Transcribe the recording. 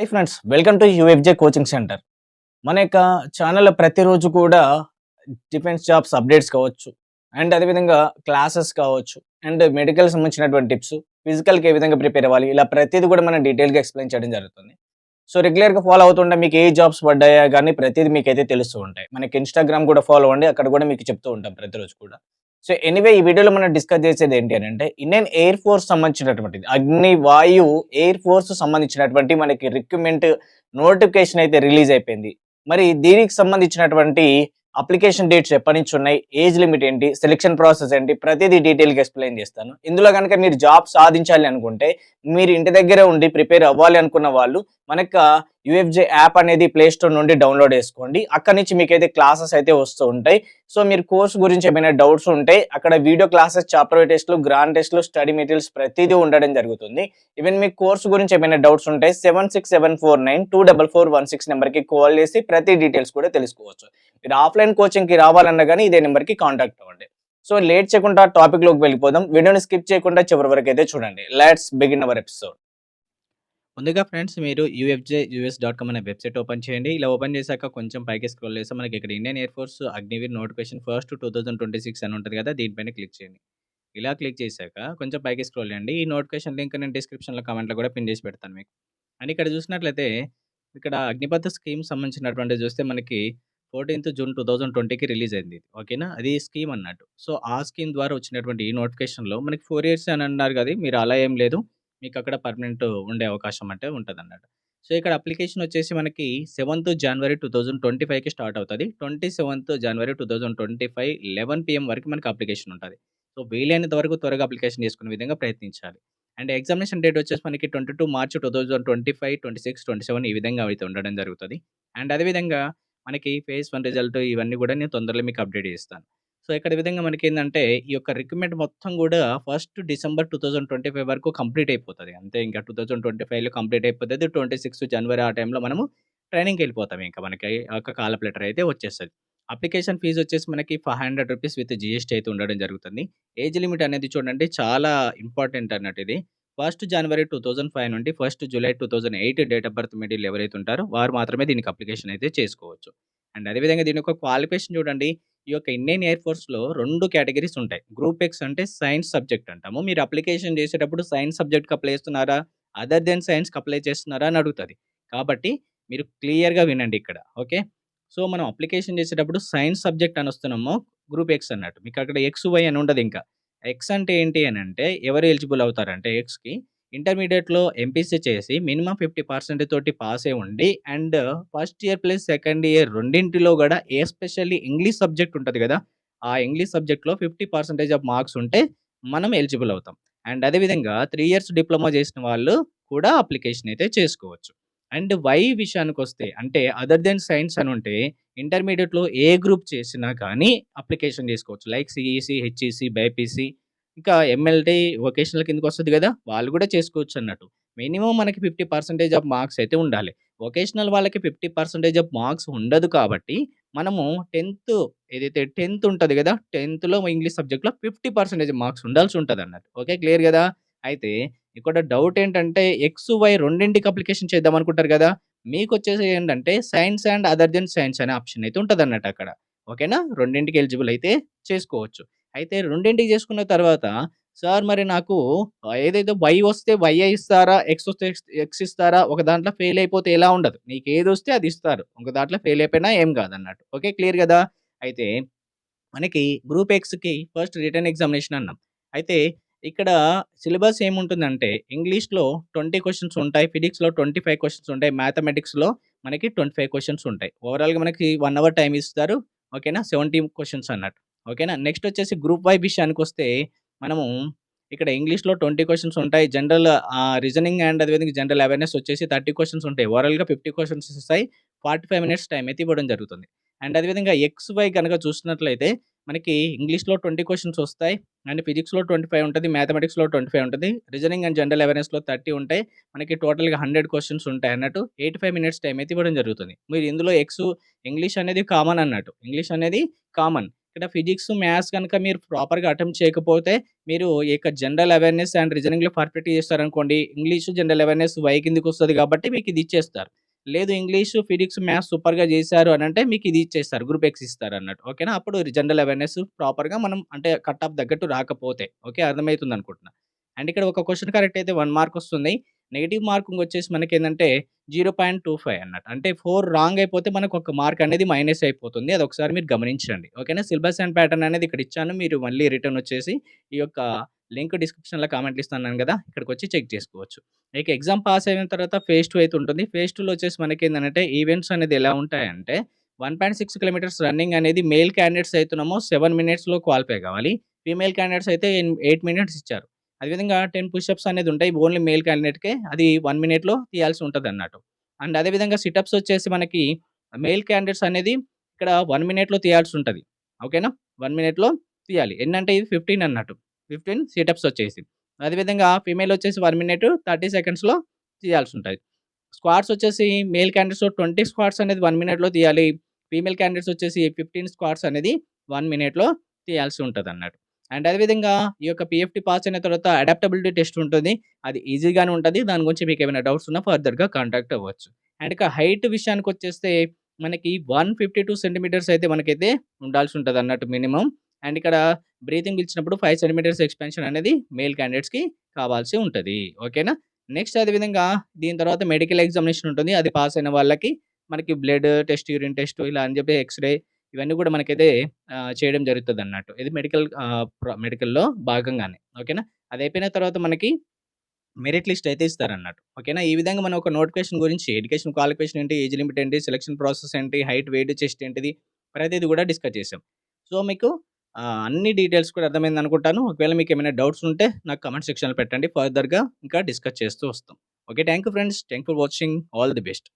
Hi friends welcome to UFJ coaching centre మన యొక్క ఛానల్లో ప్రతిరోజు కూడా డిఫెన్స్ జాబ్స్ అప్డేట్స్ కావచ్చు అండ్ అదేవిధంగా క్లాసెస్ కావచ్చు అండ్ మెడికల్ సంబంధించినటువంటి టిప్స్ ఫిజికల్కి ఏ విధంగా ప్రిపేర్ అవ్వాలి ఇలా ప్రతిదీ కూడా మనం డీటెయిల్గా ఎక్స్ప్లెయిన్ చేయడం జరుగుతుంది. సో రెగ్యులర్గా ఫాలో అవుతుంటే మీకు ఏ జాబ్స్ పడ్డాయా కానీ ప్రతిదీ మీకు అయితే తెలుస్తూ ఉంటాయి. మనకి ఇన్స్టాగ్రామ్ కూడా ఫాలో అవ్వండి అక్కడ కూడా మీకు చెప్తూ ఉంటాం ప్రతిరోజు కూడా. సో ఎనీవే ఈ వీడియోలో మనం డిస్కస్ చేసేది ఏంటి అని అంటే ఇండియన్ ఎయిర్ ఫోర్స్ సంబంధించినటువంటిది. అగ్ని వాయు ఎయిర్ ఫోర్స్ సంబంధించినటువంటి మనకి రిక్రూట్మెంట్ నోటిఫికేషన్ అయితే రిలీజ్ అయిపోయింది. మరి దీనికి సంబంధించినటువంటి అప్లికేషన్ డేట్స్ ఎప్పటి నుంచి ఉన్నాయి ఏజ్ లిమిట్ ఏంటి సెలెక్షన్ ప్రాసెస్ ఏంటి ప్రతిదీ డీటెయిల్గా ఎక్స్ప్లెయిన్ చేస్తాను. ఇందులో కనుక మీరు జాబ్ సాధించాలి అనుకుంటే మీరు ఇంటి దగ్గరే ఉండి ప్రిపేర్ అవ్వాలి అనుకున్న వాళ్ళు మనక యూఎఫ్జే యాప్ అనేది ప్లే స్టోర్ నుండి డౌన్లోడ్ చేసుకోండి. అక్కడ నుంచి మీకైతే క్లాసెస్ అయితే వస్తూ ఉంటాయి సో మీరు కోర్స్ గురించి ఏమైనా డౌట్స్ ఉంటే అక్కడ వీడియో క్లాసెస్ చాప్టర్ టెస్ట్లు గ్రాండ్ టెస్ట్లు స్టడీ మెటీరియల్స్ ప్రతిదీ ఉండడం జరుగుతుంది. ఈవెన్ మీ కోర్స్ గురించి ఏమైనా డౌట్స్ ఉంటే seven six seven four nine two double four one six నెంబర్కి కాల్ చేసి ప్రతి డీటెయిల్స్ కూడా తెలుసుకోవచ్చు. మీరు ఆఫ్లైన్ కోచింగ్కి రావాలన్నా కానీ ఇదే నెంబర్కి కాంటాక్ట్ అవ్వండి. సో లేట్ చేయకుండా టాపిక్లోకి వెళ్ళిపోదాం. వీడియోని స్కిప్ చేయకుండా చివరి వరకు అయితే చూడండి. Let's begin our episode. ముందుగా ఫ్రెండ్స్ మీరు యూఎఫ్జే యూఎస్ డాట్ కామ్ అనే వెబ్సైట్ ఓపెన్ చేయండి. ఇలా ఓపెన్ చేశాక కొంచెం పైకి స్క్రోల్ చేస్తే మనకి ఇక్కడ Indian air force Agniveer notification first two thousand twenty six అని ఉంటుంది కదా దీనిపైన క్లిక్ చేయండి. ఇలా క్లిక్ చేశాక కొంచెం పైకి స్క్రోల్ చేయండి. ఈ నోటిఫికేషన్ లింక్ నేను డిస్క్రిప్షన్లో కామెంట్లో కూడా పిన్ చేసి పెడతాను మీకు. అండ్ ఇక్కడ చూసినట్లయితే ఇక్కడ అగ్నిపథ స్కీమ్ సంబంధించినటువంటి చూస్తే మనకి ఫోర్టీన్త్ జూన్ టూ థౌజండ్ ట్వంటీకి రిలీజ్ అయింది ఓకేనా? అది స్కీమ్ అన్నట్టు. సో ఆ స్కీమ్ ద్వారా వచ్చినటువంటి ఈ నోటిఫికేషన్లో మనకి ఫోర్ ఇయర్స్ అని అన్నారు కదా మీరు అలా ఏం లేదు. మీకు అక్కడ పర్మనెంట్ ఉండే అవకాశం అంటే ఉంటుంది అన్నట్టు సో ఇక్కడ అప్లికేషన్ వచ్చేసి మనకి సెవెంత్ జనవరి టూ థౌజండ్ ట్వంటీ ఫైవ్కి స్టార్ట్ అవుతుంది. ట్వంటీ సెవెంత్ జనవరి two thousand twenty five eleven PM వరకు మనకి అప్లికేషన్ ఉంటుంది. సో వీలైనంత వరకు త్వరగా అప్లికేషన్ చేసుకునే విధంగా ప్రయత్నించాలి. అండ్ ఎగ్జామినేషన్ డేట్ వచ్చేసి మనకి twenty two March two thousand twenty five twenty six twenty seven ఈ విధంగా అయితే ఉండడం జరుగుతుంది. అండ్ అదేవిధంగా మనకి ఫేజ్ వన్ రిజల్ట్ ఇవన్నీ కూడా నేను తొందరలో మీకు అప్డేట్ చేస్తాను. సో ఇక్కడ విధంగా మనకి ఏంటంటే ఈ యొక్క రిక్రూట్మెంట్ మొత్తం కూడా first December two thousand twenty five వరకు కంప్లీట్ అయిపోతుంది. అంతే ఇంకా టూ థౌజండ్ ట్వంటీ ఫైవ్లో కంప్లీట్ అయిపోతుంది. ట్వంటీ సిక్స్ జనవరి ఆ టైంలో మనము ట్రైనింగ్కి వెళ్ళిపోతాం ఇంకా మనకి. ఒక కాలప్ లెటర్ అయితే వచ్చేస్తుంది. అప్లికేషన్ ఫీజు వచ్చేసి మనకి five hundred rupees with GST అయితే ఉండడం జరుగుతుంది. ఏజ్ లిమిట్ అనేది చూడండి చాలా ఇంపార్టెంట్ అన్నట్టు ఇది. ఫస్ట్ జనవరి టూ థౌజండ్ ఫైవ్ నుండి first July two thousand eight date of birth middle ఎవరైతే ఉంటారో వారు మాత్రమే దీనికి అప్లికేషన్ అయితే చేసుకోవచ్చు. అండ్ అదేవిధంగా దీని యొక్క క్వాలిఫికేషన్ చూడండి. ఈ యొక్క ఇండియన్ ఎయిర్ ఫోర్స్లో రెండు కేటగిరీస్ ఉంటాయి. గ్రూప్ ఎక్స్ అంటే సైన్స్ సబ్జెక్ట్ అంటాము. మీరు అప్లికేషన్ చేసేటప్పుడు సైన్స్ సబ్జెక్ట్కి అప్లై చేస్తున్నారా? అదర్ దెన్ సైన్స్కి అప్లై చేస్తున్నారా అని అడుగుతుంది. కాబట్టి మీరు క్లియర్గా వినండి ఇక్కడ. ఓకే? సో మనం అప్లికేషన్ చేసేటప్పుడు సైన్స్ సబ్జెక్ట్ అని వస్తున్నామో. గ్రూప్ ఎక్స్ అన్నట్టు. మీకు అక్కడ ఎక్స్ వై అని ఉండదు ఇంకా. ఎక్స్ అంటే ఏంటి అని అంటే ఎవరు ఎలిజిబుల్ అవుతారంటే ఎక్స్కి ఇంటర్మీడియట్లో ఎంపీసీ చేసి మినిమం ఫిఫ్టీ పర్సెంట్ తోటి పాస్ అయి ఉండి and first year plus second year రెండింటిలో కూడా ఎస్పెషల్లీ ఇంగ్లీష్ సబ్జెక్ట్ ఉంటుంది కదా ఆ ఇంగ్లీష్ సబ్జెక్ట్లో ఫిఫ్టీ పర్సెంటేజ్ ఆఫ్ మార్క్స్ ఉంటే మనం ఎలిజిబుల్ అవుతాం. అండ్ అదేవిధంగా త్రీ ఇయర్స్ డిప్లొమా చేసిన వాళ్ళు కూడా అప్లికేషన్ అయితే చేసుకోవచ్చు. అండ్ వై విషయానికి వస్తే అంటే అదర్ దెన్ సైన్స్ అని ఉంటే ఇంటర్మీడియట్లో ఏ గ్రూప్ చేసినా కానీ అప్లికేషన్ చేసుకోవచ్చు. లైక్ సిఈసి హెచ్ఈసి బైపీసీ ఇంకా ఎంఎల్టీ వొకేషనల్ కిందకి వస్తుంది కదా వాళ్ళు కూడా చేసుకోవచ్చు అన్నట్టు. మినిమం మనకి ఫిఫ్టీ పర్సెంటేజ్ ఆఫ్ మార్క్స్ అయితే ఉండాలి. వొకేషనల్ వాళ్ళకి ఫిఫ్టీ పర్సెంటేజ్ ఆఫ్ మార్క్స్ ఉండదు కాబట్టి మనము టెన్త్ ఏదైతే టెన్త్ ఉంటుంది కదా టెన్త్లో ఇంగ్లీష్ సబ్జెక్ట్లో ఫిఫ్టీ పర్సెంటేజ్ మార్క్స్ ఉండాల్సి ఉంటుంది అన్నట్టు ఓకే క్లియర్ కదా? అయితే ఇక్కడ డౌట్ ఏంటంటే ఎక్స్ వై రెండింటికి అప్లికేషన్ చేద్దాం అనుకుంటారు కదా మీకు వచ్చేసి ఏంటంటే science and other then science అనే ఆప్షన్ అయితే ఉంటుంది అన్నట్టు అక్కడ ఓకేనా రెండింటికి ఎలిజిబుల్ అయితే చేసుకోవచ్చు. అయితే రెండింటికి చేసుకున్న తర్వాత సార్ మరి నాకు ఏదైతే వై వస్తే వై ఇస్తారా ఎక్స్ వస్తే ఎక్స్ ఇస్తారా ఒక దాంట్లో ఫెయిల్ అయిపోతే ఎలా ఉండదు. నీకు ఏది వస్తే అది ఇస్తారు. ఒక దాంట్లో ఫెయిల్ అయిపోయినా ఏం కాదన్నట్టు. ఓకే క్లియర్ కదా? అయితే మనకి గ్రూప్ ఎక్స్కి ఫస్ట్ రిటర్న్ ఎగ్జామినేషన్ అన్నాం. అయితే ఇక్కడ సిలబస్ ఏముంటుందంటే ఇంగ్లీష్లో ట్వంటీ క్వశ్చన్స్ ఉంటాయి ఫిజిక్స్లో ట్వంటీ ఫైవ్ క్వశ్చన్స్ ఉంటాయి మ్యాథమెటిక్స్లో మనకి ట్వంటీ ఫైవ్ క్వశ్చన్స్ ఉంటాయి. ఓవరాల్గా మనకి వన్ అవర్ టైం ఇస్తారు ఓకేనా? సెవెంటీ క్వశ్చన్స్ అన్నట్టు ఓకేనా? నెక్స్ట్ వచ్చేసి గ్రూప్ వై విషయానికి వస్తే మనము ఇక్కడ ఇంగ్లీష్లో ట్వంటీ క్వశ్చన్స్ ఉంటాయి జనరల్ రీజనింగ్ అండ్ అదేవిధంగా జనరల్ అవేర్నెస్ వచ్చేసి థర్టీ క్వశ్చన్స్ ఉంటాయి. ఓవరాల్గా ఫిఫ్టీ క్వశ్చన్స్ వస్తాయి ఫార్టీ ఫైవ్ మినిట్స్ టైం అయితే ఇవ్వడం జరుగుతుంది. అండ్ అదేవిధంగా ఎక్స్ వై కనుక చూసినట్లయితే మనకి ఇంగ్లీష్లో ట్వంటీ క్వశ్చన్స్ వస్తాయి. అండ్ ఫిజిక్స్లో ట్వంటీ ఫైవ్ ఉంటుంది మ్యాథమెటిక్స్లో ట్వంటీ ఫైవ్ ఉంటుంది రీజనింగ్ అండ్ జనరల్ అవేర్నెస్లో థర్టీ ఉంటాయి. మనకి టోటల్గా హండ్రెడ్ క్వశ్చన్స్ ఉంటాయి అన్నట్టు ఎయిటీ ఫైవ్ మినిట్స్ టైం అయితే ఇవ్వడం జరుగుతుంది. మీరు ఇందులో ఎక్స్ ఇంగ్లీష్ అనేది కామన్ అన్నట్టు. ఇంగ్లీష్ అనేది కామన్. ఇక్కడ ఫిజిక్స్, మ్యాథ్స్ కనుక మీరు ప్రాపర్‌గా అటెంప్ట్ చేయకపోతే మీరు ఈ యొక్క జనరల్ అవేర్‌నెస్ అండ్ రీజనింగ్‌లో పర్ఫెక్ట్ చేస్తారనుకోండి ఇంగ్లీషు, జనరల్ అవేర్‌నెస్ వై కిందకొస్తది కాబట్టి మీకు ఇది ఇచ్చేస్తారు. లేదు ఇంగ్లీషు, ఫిజిక్స్, మ్యాథ్స్ సూపర్‌గా చేశారు అని అంటే మీకు ఇది ఇచ్చేస్తారు. గ్రూప్ ఎక్స్ ఇస్తారు అన్నట్టు ఓకేనా? అప్పుడు జనరల్ అవేర్‌నెస్ ప్రాపర్‌గా మనం అంటే కట్ ఆఫ్ తగ్గట్టు రాకపోతే. ఓకే. అర్థమైతుందనుకుంటున్నా. అండ్ ఇక్కడ ఒక క్వశ్చన్ కరెక్ట్ అయితే వన్ మార్క్ వస్తుంది. నెగిటివ్ మార్కింగ్ వచ్చేసి మనకేందంటే 0.25 అన్నట్టు. అంటే ఫోర్ రాంగ్ అయిపోతే మనకు ఒక మార్క్ అనేది మైనస్ అయిపోతుంది. అది ఒకసారి మీరు గమనించండి. ఓకేనా? సిలబస్ అండ్ ప్యాటర్న్ అనేది ఇక్కడ ఇచ్చాను. మీరు మళ్ళీ రిటర్న్ వచ్చేసి ఈ యొక్క లింక్ డిస్క్రిప్షన్‌లో కామెంట్ ఇస్తున్నాను కదా ఇక్కడికి వచ్చి చెక్ చేసుకోవచ్చు. ఇక ఎగ్జామ్ పాస్ అయిన తర్వాత ఫేజ్ టూ అయితే ఉంటుంది. ఫేజ్ టూలో వచ్చేసి మనకి ఏంటంటే ఈవెంట్స్ అనేది ఎలా ఉంటాయంటే 1.6 కిలోమీటర్స్ రన్నింగ్ అనేది మేల్ క్యాండిడేట్స్ అవుతున్నామో సెవెన్ మినిట్స్‌లో క్వాలిఫై కావాలి. ఫీమేల్ క్యాండిడేట్స్ అయితే ఎయిట్ మినిట్స్ ఇచ్చారు. అదేవిధంగా 10 పుష్ అప్స్ అనేది ఉంటాయి. ఓన్లీ మేల్ క్యాండిడేట్‌కే అది వన్ మినిట్‌లో తీయాల్సి ఉంటుంది అన్నట్టు అండ్ అదేవిధంగా సిటప్స్ వచ్చేసి మనకి మేల్ క్యాండిడేట్స్ అనేది ఇక్కడ వన్ మినిట్‌లో తీయాల్సి ఉంటుంది ఓకేనా? వన్ మినిట్‌లో తీయాలి. ఎన్నంటే ఇది 15 అన్నట్టు. 15 సిట్ అప్స్ వచ్చేసి. అదేవిధంగా ఫీమేల్ వచ్చేసి వన్ మినిట్ 30 సెకండ్స్‌లో తీయాల్సి ఉంటుంది స్క్వాడ్స్ వచ్చేసి మేల్ క్యాండిడేట్స్ ట్వంటీ స్క్వాడ్స్ అనేది వన్ మినిట్‌లో తీయాలి. ఫీమేల్ క్యాండిడేట్స్ వచ్చేసి ఫిఫ్టీన్ స్క్వాడ్స్ అనేది వన్ మినిట్‌లో తీయాల్సి ఉంటుంది అన్నట్టు అండ్ అదేవిధంగా ఈ యొక్క పిఎఫ్టీ పాస్ అయిన తర్వాత అడాప్టబిలిటీ టెస్ట్ ఉంటుంది. అది ఈజీగానే ఉంటుంది దాని గురించి మీకు ఏమైనా డౌట్స్ ఉన్నా ఫర్దర్‌గా కాంటాక్ట్ అవ్వచ్చు. అండ్ ఇక హైట్ విషయానికొచ్చేస్తే మనకి 152 సెంటీమీటర్స్ అయితే మనకైతే ఉండాల్సి ఉంటుంది అన్నట్టు మినిమం అండ్ ఇక్కడ బ్రీతింగ్ పిలిచినప్పుడు ఫైవ్ సెంటీమీటర్స్ ఎక్స్పెన్షన్ అనేది మేల్ క్యాండిడేట్స్‌కి కావాల్సి ఉంటుంది ఓకేనా? నెక్స్ట్ అదేవిధంగా దీని తర్వాత మెడికల్ ఎగ్జామినేషన్ ఉంటుంది. అది పాస్ అయిన వాళ్ళకి మనకి బ్లడ్ టెస్ట్, యూరిన్ టెస్ట్ ఇలా అని చెప్పి ఎక్స్‌రే ఇవన్నీ కూడా మనకైతే చేయడం జరుగుతుంది అన్నట్టు ఇది మెడికల్ మెడికల్‌లో భాగంగానే. ఓకేనా? అది అయిపోయిన తర్వాత మనకి మెరిట్ లిస్ట్ అయితే ఇస్తారన్నట్టు. ఓకేనా? ఈ విధంగా మనం ఒక నోటిఫికేషన్ గురించి ఎడ్యుకేషన్ క్వాలిఫికేషన్ ఏంటి, ఏజ్ లిమిట్ ఏంటి, సెలక్షన్ ప్రాసెస్ ఏంటి, హైట్, వెయిట్, చెస్ట్ ఏంటిది ప్రతిది కూడా డిస్కస్ చేసాం. సో, మీకు అన్ని డీటెయిల్స్ కూడా అర్థమైంది అనుకుంటాను ఒకవేళ మీకు ఏమైనా డౌట్స్ ఉంటే నాకు కమెంట్ సెక్షన్‌లో పెట్టండి. ఫర్దర్‌గా ఇంకా డిస్కస్ చేస్తూ వస్తాం. Okay. Thank you friends. Thank for watching. All the best.